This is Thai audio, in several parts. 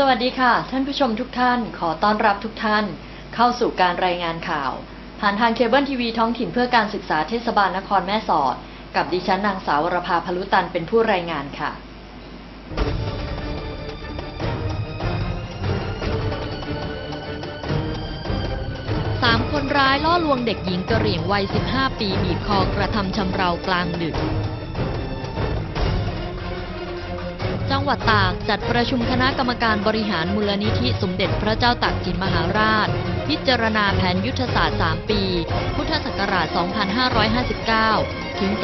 สวัสดีค่ะ ท่านผู้ชมทุกท่าน ขอต้อนรับทุกท่าน เข้าสู่การรายงานข่าว ผ่านทางเคเบิลทีวีท้องถิ่นเพื่อการศึกษาเทศบาลนครแม่สอด กับดิฉันนางสาวรภาพลุตันเป็นผู้รายงานค่ะ สามคนร้ายล่อลวงเด็กหญิงกระเหรี่ยงวัย 15 ปีบีบคอกระทำชำเรากลางดึก จังหวัดตากจัดประชุมคณะกรรมการบริหารมูลนิธิสมเด็จพระเจ้าตากสินมหาราช พิจารณาแผนยุทธศาสตร์ 3 ปี พุทธศักราช 2559 ถึง 2561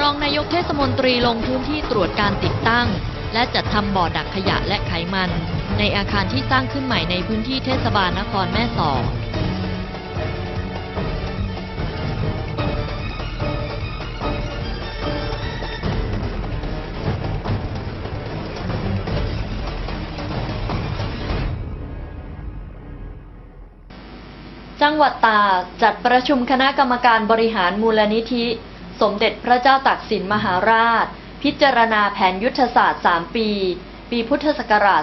รองนายกเทศมนตรีลงพื้นที่ตรวจการติดตั้ง และจัดทำบ่อดักขยะและไขมัน ในอาคารที่สร้างขึ้นใหม่ในพื้นที่เทศบาลนครแม่สอด จังหวัดตากจัดประชุมคณะกรรมการบริหารมูลนิธิ สมเด็จพระเจ้าตากสินมหาราช พิจารณาแผนยุทธศาสตร์ 3 ปี ปีพุทธศักราช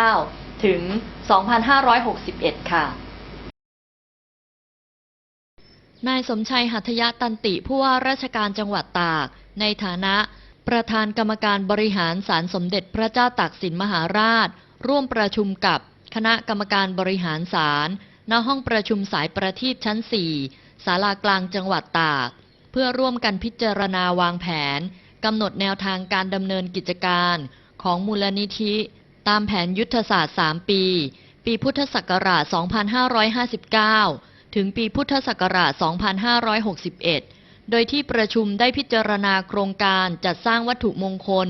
2559 ถึง 2561 ค่ะ นายสมชัยหัตยะตันติผู้ว่าราชการจังหวัดตาก ในฐานะ ประธานกรรมการบริหารศาลสมเด็จพระเจ้าตากสินมหาราช ร่วมประชุมกับคณะกรรมการบริหารศาล ณห้องประชุมสายประทีปชั้น 4 ศาลากลางจังหวัดตาก เพื่อร่วมกันพิจารณาวางแผนกำหนดแนวทางการดำเนินกิจการของมูลนิธิ ตามแผนยุทธศาสตร์ 3 ปี ปีพุทธศักราช 2559 ถึงปีพุทธศักราช 2561 โดยที่ประชุมได้พิจารณาโครงการจัดสร้างวัตถุมงคล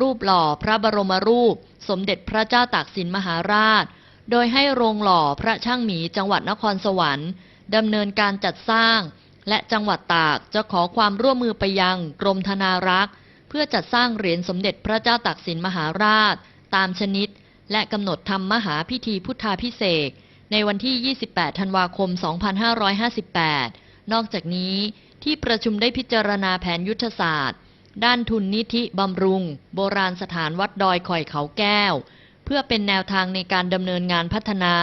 รูปหล่อพระบรมรูป สมเด็จพระเจ้าตากสินมหาราช โดยให้โรงหล่อพระช่างหมีจังหวัดนครสวรรค์ดำเนินการจัดสร้าง และจังหวัดตากจะขอความร่วมมือไปยังกรมธนารักษ์ เพื่อจัดสร้างเหรียญสมเด็จพระเจ้าตากสินมหาราช ตามชนิด และกำหนดทำมหาพิธีพุทธาพิเศษในวันที่ 28 ธันวาคม 2558 นอกจากนี้ที่ประชุมได้พิจารณาแผนยุทธศาสตร์ ด้านทุนนิธิบำรุง โบราณสถานวัดดอยคอยเขาแก้ว พื่อเป็นแนวทางในการดำเนินงานพัฒนา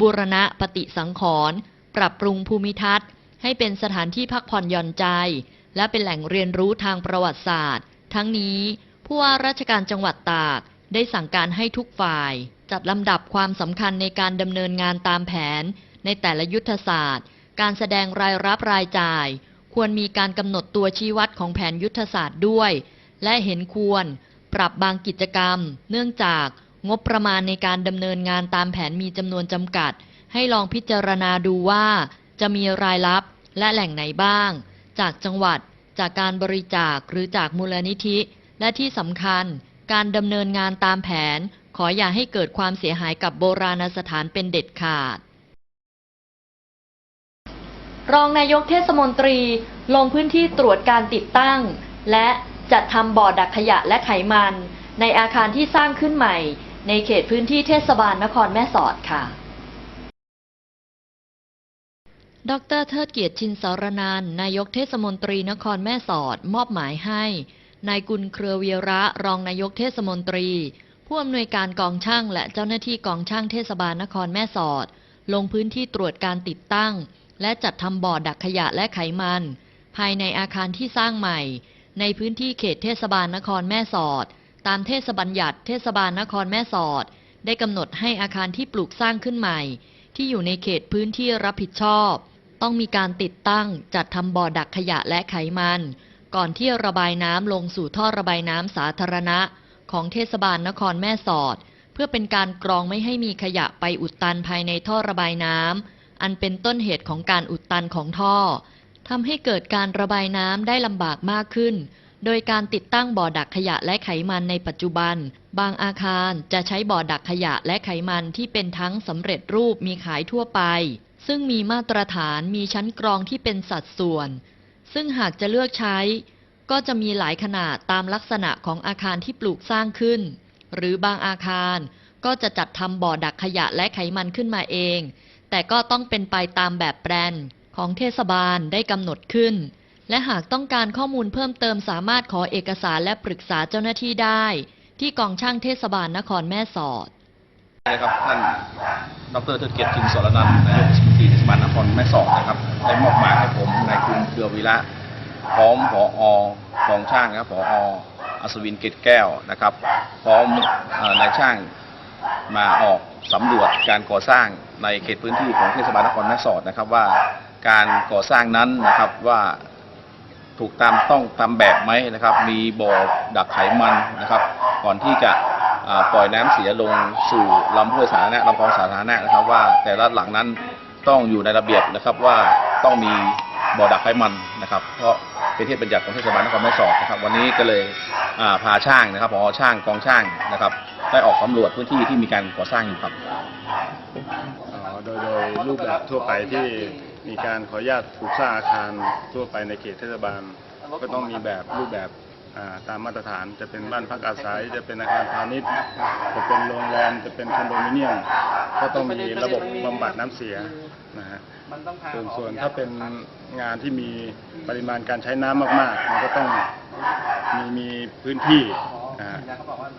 บูรณะปฏิสังขรณ์ปรับปรุงภูมิทัศน์ ให้เป็นสถานที่พักผ่อนหย่อนใจ และเป็นแหล่งเรียนรู้ทางประวัติศาสตร์ ทั้งนี้ ผู้ว่าราชการจังหวัดตาก ได้สั่งการให้ทุกฝ่าย จัดลำดับความสำคัญในการดำเนินงานตามแผน ในแต่ละยุทธศาสตร์ การแสดงรายรับรายจ่าย ควรมีการกำหนดตัวชี้วัดของแผนยุทธศาสตร์ด้วย และเห็นควร ปรับบางกิจกรรม เนื่องจาก งบประมาณในการดำเนินงานตามแผนมีจำนวนจำกัด ให้ลองพิจารณาดูว่า จะมีรายรับและแหล่งไหนบ้าง จากจังหวัด จากการบริจาคหรือจากมูลนิธิ และที่สำคัญ การดำเนินงานตามแผน ขออย่าให้เกิดความเสียหายกับโบราณสถานเป็นเด็ดขาด รองนายกเทศมนตรีลงพื้นที่ตรวจการติดตั้ง และจัดทำบ่อดักขยะและไขมัน ในอาคารที่สร้างขึ้นใหม่ ในเขตพื้นที่เทศบาลนครแม่สอดค่ะ ดรเทิดเกียรติชินสารนาน นายกเทศมนตรีนครแม่สอด มอบหมายให้ นายกุลเครือเวียระรองนายกเทศมนตรี ผู้อำนวยการกองช่างและเจ้าหน้าที่กองช่างเทศบาลนครแม่สอด ลงพื้นที่ตรวจการติดตั้ง และจัดทำบ่อดักขยะและไขมัน ภายในอาคารที่สร้างใหม่ ในพื้นที่เขตเทศบาลนครแม่สอด ตามเทศบัญญัติ เทศบาลนครแม่สอด ได้กำหนดให้อาคารที่ปลูกสร้างขึ้นใหม่ ที่อยู่ในเขตพื้นที่รับผิดชอบ ต้องมีการติดตั้งจัดทำบ่อดักขยะและไขมัน ก่อนที่ระบายน้ำลงสู่ท่อระบายน้ำสาธารณะ ของเทศบาลนครแม่สอด เพื่อเป็นการกรองไม่ให้มีขยะไปอุดตันภายในท่อระบายน้ำอันเป็นต้นเหตุของการอุดตันของท่อทำให้เกิดการระบายน้ำได้ลำบากมากขึ้น โดยการติดตั้งบ่อดักขยะและไขมันในปัจจุบัน บางอาคารจะใช้บ่อดักขยะและไขมันที่เป็นทั้งสำเร็จรูปมีขายทั่วไป ซึ่งมีมาตรฐานมีชั้นกรองที่เป็นสัดส่วน ซึ่งหากจะเลือกใช้ ก็จะมีหลายขนาดตามลักษณะของอาคารที่ปลูกสร้างขึ้น หรือบางอาคารก็จะจัดทำบ่อดักขยะและไขมันขึ้นมาเอง แต่ก็ต้องเป็นไปตามแบบแปลนของเทศบาลได้กำหนดขึ้น และหากต้องการข้อมูลเพิ่มเติมสามารถขอเอกสารและปรึกษาเจ้าหน้าที่ได้ ที่กองช่างเทศบาลนครแม่สอดนะครับท่านดรเทิดเกียรติจินสรนันท์นายกเทศมนตรีเทศบาลนครแม่สอดนะครับได้มอบหมายให้ผมนายคุณเครือวีระพร้อมผอกองช่างครับผออัศวินเกตแก้วนะครับ พร้อมอนายช่างมาออกสำรวจการก่อสร้างในเขตพื้นที่ของเทศบาลนครแม่สอดนะครับว่าการก่อสร้างนั้นนะครับว่า ถูกตามต้องตามแบบไหมนะครับ มีบ่อดักไขมันนะครับ ก่อนที่จะปล่อยน้ำเสียลงสู่ลำห้วยสาธารณะลำคลองสาธารณะนะครับ ว่าแต่ละหลังนั้นต้องอยู่ในระเบียบนะครับว่าต้องมีบ่อดักไขมันนะครับ เพราะเป็นที่บัญญัติของเทศบาลนครแม่สอดนะครับ วันนี้ก็เลยพาช่างนะครับพอช่างกองช่างนะครับ ได้ออกสำรวจพื้นที่ที่มีการก่อสร้างอยู่ครับอ๋อโดยโดยรูปแบบทั่วไปที่ มีการขออนุญาตปลูกสร้างอาคารทั่วไปในเขตเทศบาล ก็ต้องมีแบบรูปแบบตามมาตรฐานจะเป็นบ้านพักอาศัย จะเป็นอาคารพาณิชย์ จะเป็นโรงแรมจะเป็นคอนโดมิเนียม ก็ต้องมีระบบบำบัดน้ำเสียนะฮะส่วนส่วนถ้าเป็นงานที่มีปริมาณการใช้น้ำมากๆ มันก็ต้องมีมีพื้นที่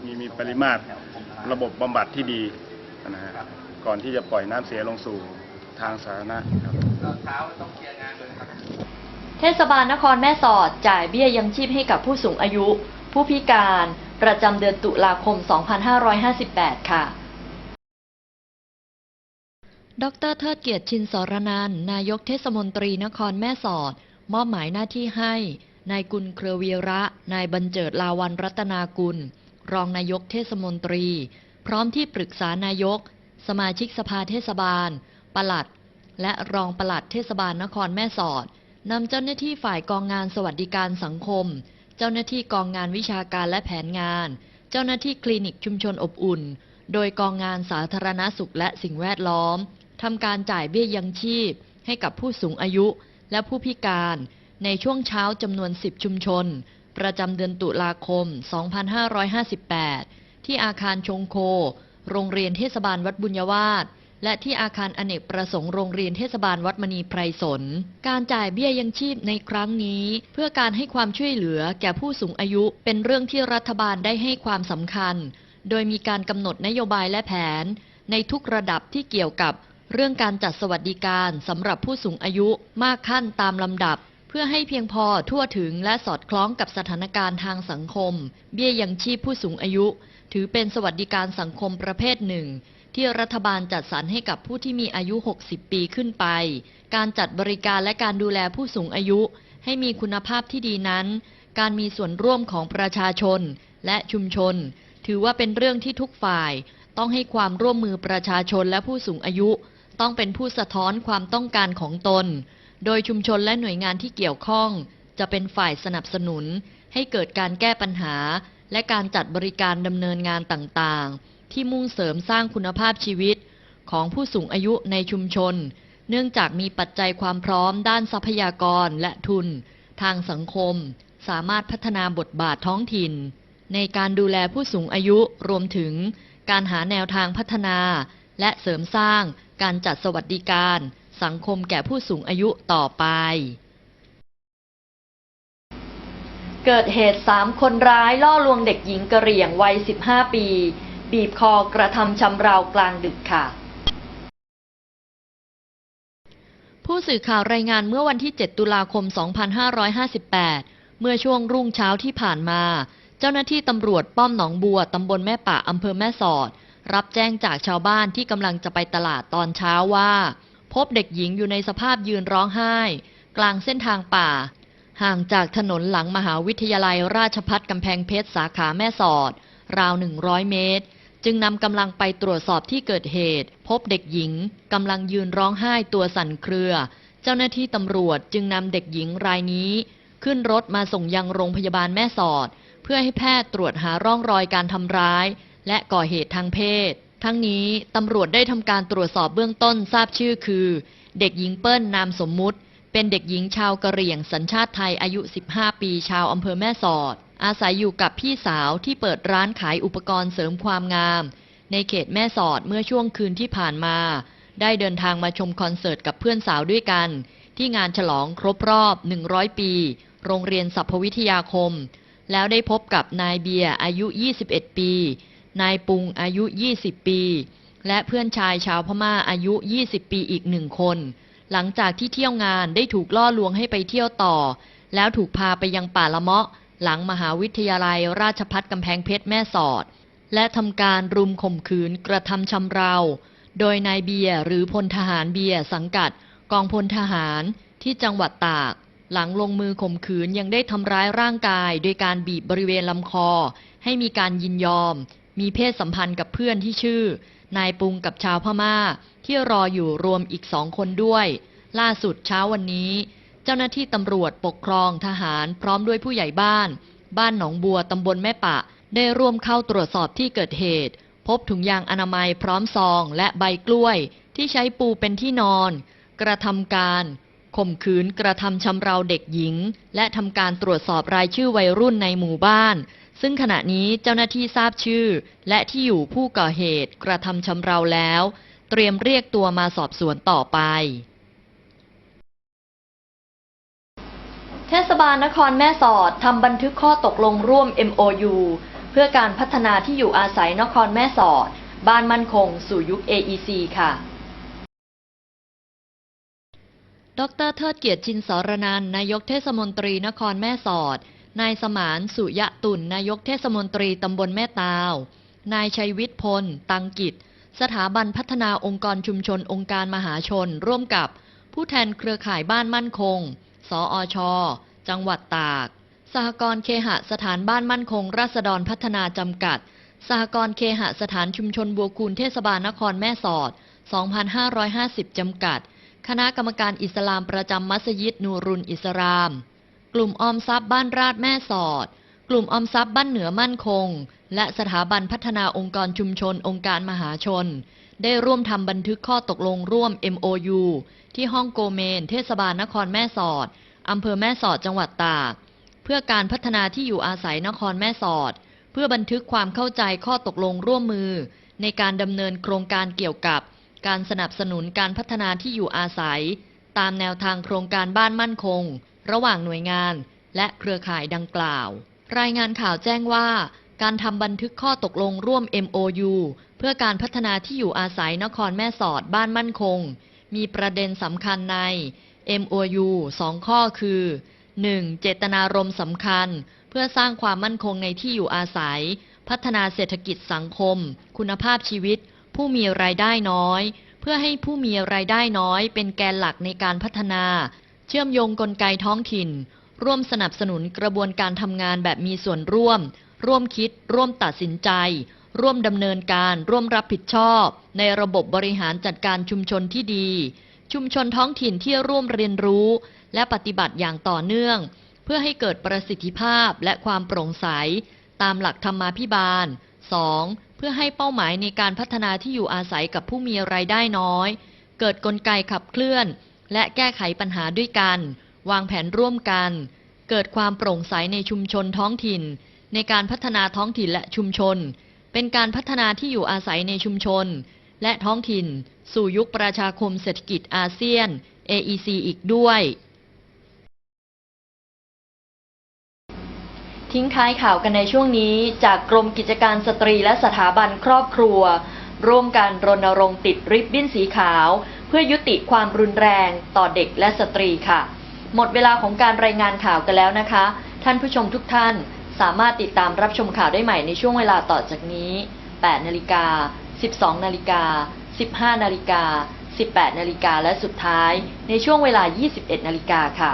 มีมีปริมาตรระบบบำบัดที่ดีนะฮะก่อนที่จะปล่อยน้ำเสียลงสู่ทางสาธารณะครับ เทศบาลนครแม่สอดจ่ายเบี้ยยังชีพให้กับผู้สูงอายุ ผู้พิการ ประจำเดือนตุลาคม 2558 ค่ะดรเทิดเกียรติชินสรนันท์นายกเทศมนตรีนครแม่สอด มอบหมายหน้าที่ให้ นายกุลเครือวีระ นายบรรเจิดลาวันรัตนากุล รองนายกเทศมนตรี พร้อมที่ปรึกษานายก สมาชิกสภาเทศบาล ปลัด และรองปลัดเทศบาลนครแม่สอดนำเจ้าหน้าที่ฝ่ายกองงานสวัสดิการสังคม เจ้าหน้าที่กองงานวิชาการและแผนงาน เจ้าหน้าที่คลินิกชุมชนอบอุ่น โดยกองงานสาธารณสุขและสิ่งแวดล้อมทำการจ่ายเบี้ยยังชีพ ให้กับผู้สูงอายุและผู้พิการ ในช่วงเช้าจำนวน 10 ชุมชน ประจำเดือนตุลาคม 2558 ที่อาคารชงโค โรงเรียนเทศบาลวัดบุญวาส และที่อาคารอเนกประสงค์โรงเรียนเทศบาลวัดมณีไพรสน การจ่ายเบี้ยยังชีพในครั้งนี้ เพื่อการให้ความช่วยเหลือแก่ผู้สูงอายุเป็นเรื่องที่รัฐบาลได้ให้ความสำคัญ โดยมีการกำหนดนโยบายและแผน ในทุกระดับที่เกี่ยวกับเรื่องการจัดสวัสดิการสำหรับผู้สูงอายุมากขั้นตามลำดับ เพื่อให้เพียงพอทั่วถึงและสอดคล้องกับสถานการณ์ทางสังคม เบี้ยยังชีพผู้สูงอายุ ถือเป็นสวัสดิการสังคมประเภทหนึ่ง ที่รัฐบาลจัดสรรให้กับผู้ที่มีอายุ 60 ปีขึ้นไป การจัดบริการและการดูแลผู้สูงอายุ ให้มีคุณภาพที่ดีนั้น การมีส่วนร่วมของประชาชนและชุมชน ถือว่าเป็นเรื่องที่ทุกฝ่าย ต้องให้ความร่วมมือประชาชนและผู้สูงอายุ ต้องเป็นผู้สะท้อนความต้องการของตน โดยชุมชนและหน่วยงานที่เกี่ยวข้อง จะเป็นฝ่ายสนับสนุน ให้เกิดการแก้ปัญหา และการจัดบริการดำเนินงานต่างๆ ที่มุ่งเสริมสร้างคุณภาพชีวิต ของผู้สูงอายุในชุมชน เนื่องจากมีปัจจัยความพร้อมด้านทรัพยากรและทุน ทางสังคม สามารถพัฒนาบทบาทท้องถิ่น ในการดูแลผู้สูงอายุรวมถึง การหาแนวทางพัฒนา และเสริมสร้างการจัดสวัสดิการ สังคมแก่ผู้สูงอายุต่อไปเกิดเหตุ 3 คนร้ายล่อลวงเด็กหญิงกระเหรี่ยงวัย 15 ปี บีบคอกระทำชำเรากลางดึกค่ะ ผู้สื่อข่าวรายงานเมื่อวันที่ 7 ตุลาคม 2558 เมื่อช่วงรุ่งเช้าที่ผ่านมา เจ้าหน้าที่ตำรวจป้อมหนองบัวตำบลแม่ปะอำเภอแม่สอด รับแจ้งจากชาวบ้านที่กำลังจะไปตลาดตอนเช้าว่า พบเด็กหญิงอยู่ในสภาพยืนร้องไห้ กลางเส้นทางป่า ห่างจากถนนหลังมหาวิทยาลัยราชพัฒกำแพงเพชรสาขาแม่สอดราว 100 เมตร จึงนำกำลังไปตรวจสอบที่เกิดเหตุ พบเด็กหญิงกำลังยืนร้องไห้ตัวสั่นเครือ เจ้าหน้าที่ตำรวจจึงนำเด็กหญิงรายนี้ ขึ้นรถมาส่งยังโรงพยาบาลแม่สอด เพื่อให้แพทย์ตรวจหาร่องรอยการทำร้าย และก่อเหตุทางเพศ ทั้งนี้ตำรวจได้ทำการตรวจสอบเบื้องต้นทราบชื่อคือ เด็กหญิงเปิ้ลนามสมมุติ เป็นเด็กหญิงชาวกะเหรี่ยงสัญชาติไทยอายุ 15 ปีชาวอำเภอแม่สอด อาศัยอยู่กับพี่สาวที่เปิดร้านขายอุปกรณ์เสริมความงาม ในเขตแม่สอดเมื่อช่วงคืนที่ผ่านมา ได้เดินทางมาชมคอนเสิร์ตกับเพื่อนสาวด้วยกัน ที่งานฉลองครบรอบ 100 ปี โรงเรียนสัพพวิทยาคม แล้วได้พบกับนายเบียร์อายุ 21 ปี นายปุงอายุ 20 ปี และเพื่อนชายชาวพม่าอายุ 20 ปีอีกหนึ่งคน หลังจากที่เที่ยวงานได้ถูกล่อลวงให้ไปเที่ยวต่อ แล้วถูกพาไปยังป่าละเมาะ หลังมหาวิทยาลัยราชพัฒกำแพงเพชรแม่สอด และทำการรุมข่มขืนกระทำชำเรา โดยนายเบียร์หรือพลทหารเบียร์สังกัด กองพลทหารที่จังหวัดตาก หลังลงมือข่มขืนยังได้ทำร้ายร่างกาย โดยการบีบบริเวณลำคอ ให้มีการยินยอม มีเพศสัมพันธ์กับเพื่อนที่ชื่อ นายปุงกับชาวพม่า ที่รออยู่รวมอีกสองคนด้วย ล่าสุดเช้าวันนี้ เจ้าหน้าที่ตำรวจปกครองทหารพร้อมด้วยผู้ใหญ่บ้าน บ้านหนองบัวตำบลแม่ปะ ได้ร่วมเข้าตรวจสอบที่เกิดเหตุ พบถุงยางอนามัยพร้อมซองและใบกล้วย ที่ใช้ปูเป็นที่นอน กระทำการข่มขืนกระทำชำเราเด็กหญิง และทำการตรวจสอบรายชื่อวัยรุ่นในหมู่บ้าน ซึ่งขณะนี้เจ้าหน้าที่ทราบชื่อ และที่อยู่ผู้ก่อเหตุกระทำชำเราแล้ว เตรียมเรียกตัวมาสอบสวนต่อไป เทศบาลนครแม่สอดทำบันทึกข้อตกลงร่วม MOU เพื่อการพัฒนาที่อยู่อาศัยนครแม่สอด บ้านมั่นคง สู่ยุค AEC ค่ะ ดรเทิดเกียรติชินสรนันนายกเทศมนตรีนครแม่สอด นายสมานสุยะตุนนายกเทศมนตรีตำบลแม่ตาว นายชัยวิทย์พล ตังกิจ สถาบันพัฒนาองค์กรชุมชนองค์การมหาชน ร่วมกับผู้แทนเครือข่ายบ้านมั่นคง สออช จังหวัดตาก สหกรณ์เคหสถานบ้านมั่นคง ราษฎรพัฒนาจำกัด สหกรณ์เคหสถานชุมชนบัวคูนเทศบาลนครแม่สอด 2,550 จำกัด คณะกรรมการอิสลามประจำมัสยิดนูรุนอิสลาม กลุ่มออมทรัพย์บ้านราชแม่สอด กลุ่มออมทรัพย์บ้านเหนือมั่นคง และสถาบันพัฒนาองค์กรชุมชนองค์การมหาชน ได้ร่วมทำบันทึกข้อตกลงร่วม MOU ที่ห้องโกเมน เทศบาลนครแม่สอดอำเภอแม่สอดจังหวัดตาก เพื่อการพัฒนาที่อยู่อาศัยนครแม่สอด เพื่อบันทึกความเข้าใจข้อตกลงร่วมมือ ในการดำเนินโครงการเกี่ยวกับ การสนับสนุนการพัฒนาที่อยู่อาศัย ตามแนวทางโครงการบ้านมั่นคง ระหว่างหน่วยงาน และเครือข่ายดังกล่าว รายงานข่าวแจ้งว่า การทำบันทึกข้อตกลงร่วม MOU เพื่อการพัฒนาที่อยู่อาศัยนครแม่สอดบ้านมั่นคง มีประเด็นสำคัญใน MOU 2 ข้อคือ 1. เจตนารมณ์สำคัญ เพื่อสร้างความมั่นคงในที่อยู่อาศัย พัฒนาเศรษฐกิจสังคม คุณภาพชีวิต ผู้มีรายได้น้อย เพื่อให้ผู้มีรายได้น้อย เป็นแกนหลักในการพัฒนา เชื่อมโยงกลไกท้องถิ่น ร่วมสนับสนุนกระบวนการทำงานแบบมีส่วนร่วม ร่วมคิด ร่วมตัดสินใจ ร่วมดำเนินการร่วมรับผิดชอบ ในระบบบริหารจัดการชุมชนที่ดี ชุมชนท้องถิ่นที่ร่วมเรียนรู้ และปฏิบัติอย่างต่อเนื่อง เพื่อให้เกิดประสิทธิภาพและความโปร่งใส ตามหลักธรรมาภิบาล 2. เพื่อให้เป้าหมายในการพัฒนาที่อยู่อาศัยกับผู้มีรายได้น้อย เกิดกลไกขับเคลื่อน และแก้ไขปัญหาด้วยกัน วางแผนร่วมกัน เกิดความโปร่งใสในชุมชนท้องถิ่น ในการพัฒนาท้องถิ่นและชุมชน เป็นการพัฒนาที่อยู่อาศัยในชุมชน และท้องถิ่น สู่ยุคประชาคมเศรษฐกิจอาเซียน AEC อีกด้วย ทิ้งท้ายข่าวกันในช่วงนี้ จากกรมกิจการสตรีและสถาบันครอบครัว ร่วมกันรณรงค์ติดริบบิ้นสีขาว เพื่อยุติความรุนแรงต่อเด็กและสตรีค่ะ หมดเวลาของการรายงานข่าวกันแล้วนะคะ ท่านผู้ชมทุกท่าน สามารถติดตามรับชมข่าวได้ใหม่ในช่วงเวลาต่อจากนี้ 8 นาฬิกา 12 นาฬิกา 15 นาฬิกา 18 นาฬิกา และสุดท้าย ในช่วงเวลา 21 นาฬิกาค่ะ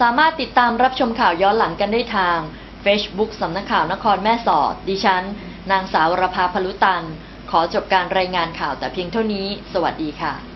สามารถติดตามรับชมข่าวย้อนหลังกันได้ทาง Facebook สำนักข่าวนครแม่สอด ดิฉัน นางสาวรภาพลุตัน ขอจบการรายงานข่าวแต่เพียงเท่านี้ สวัสดีค่ะ